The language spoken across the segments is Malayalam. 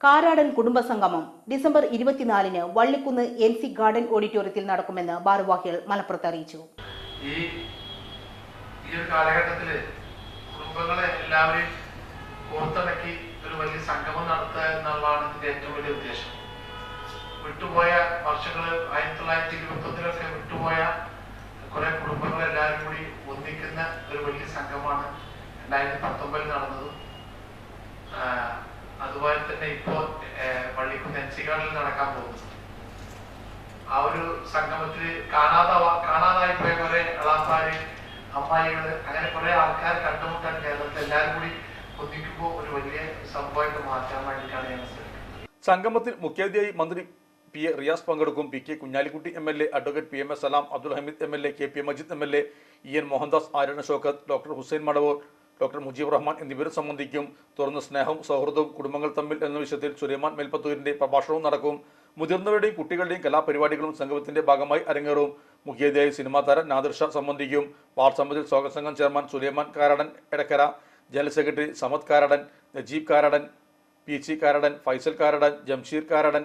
കാരാടൻ കുടുംബസംഗമം ഡിസംബർ ഇരുപത്തിനാലിന് വള്ളിക്കുന്ന് എൻ സി ഗാർഡൻ ഓഡിറ്റോറിയത്തിൽ നടക്കുമെന്ന് ഭാരവാഹികൾ മലപ്പുറത്ത് അറിയിച്ചു. ഈ കുടുംബങ്ങളെ എല്ലാവരെയും ഒരു വലിയ സംഗമം ഇതിന്റെ ഏറ്റവും വലിയ വിട്ടുപോയ വർഷങ്ങൾ ആയിരത്തി തൊള്ളായിരത്തി ഇരുപത്തി ഒന്നിലൊക്കെ വിട്ടുപോയ കുറെ കുടുംബങ്ങൾ എല്ലാവരും കൂടി ഒന്നിക്കുന്ന ഒരു വലിയ സംഘമാണ് രണ്ടായിരത്തി പത്തൊമ്പതിൽ നടന്നത് അതുപോലെ തന്നെ ഇപ്പോ പള്ളിക്കുന്ന് എൻ നടക്കാൻ പോകുന്നു. ആ ഒരു സംഗമത്തിൽ കാണാതെ കാണാതായി പോയ കുറെ ഇളാപ്പാര് അമ്മായികൾ അങ്ങനെ കുറെ ആൾക്കാർ കണ്ടുമുട്ടാൻ കേരളത്തിൽ എല്ലാവരും കൂടി ഒന്നിക്കുമ്പോൾ ഒരു വലിയ സംഭവമായിട്ട് മാറ്റാൻ വേണ്ടിയിട്ടാണ് ഞാൻ സംഗമത്തിൽ മുഖ്യാതിഥിയായി മന്ത്രി പി എ റിയാസ് പങ്കെടുക്കും. P K Kunhalikutty M L A advocate P M S Salam Abdul Hameed M L A K P Majeed M L A E N Mohandas Aryadan Shoukath doctor Hussain Madavoor doctor Mujeeb Rahman എന്നിവരും സംബന്ധിക്കും. തുറന്ന സ്നേഹവും സൗഹൃദവും കുടുംബങ്ങൾ തമ്മിൽ എന്ന വിഷയത്തിൽ സുലൈമാൻ മേൽപ്പത്തൂരിന്റെ പ്രഭാഷണവും നടക്കും. മുതിർന്നവരുടെയും കുട്ടികളുടെയും കലാപരിപാടികളും സംഗമത്തിന്റെ ഭാഗമായി അരങ്ങേറും. മുഖ്യാതിഥിയായി സിനിമാ താരം നാദിർ സംബന്ധിക്കും. വാർഡ് സമിതിയിൽ സ്വാഗത chairman Sulaiman Karadan Edakkara. General secretary Samad Karadan Najeeb Karadan P C Karadan Faisal Karadan Jamsheer Karadan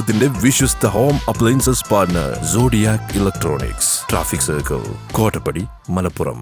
മലപ്പുറത്തിന്റെ വിശ്വസ്ത home appliances partner Zodiac electronics traffic circle Kottappadi Malappuram.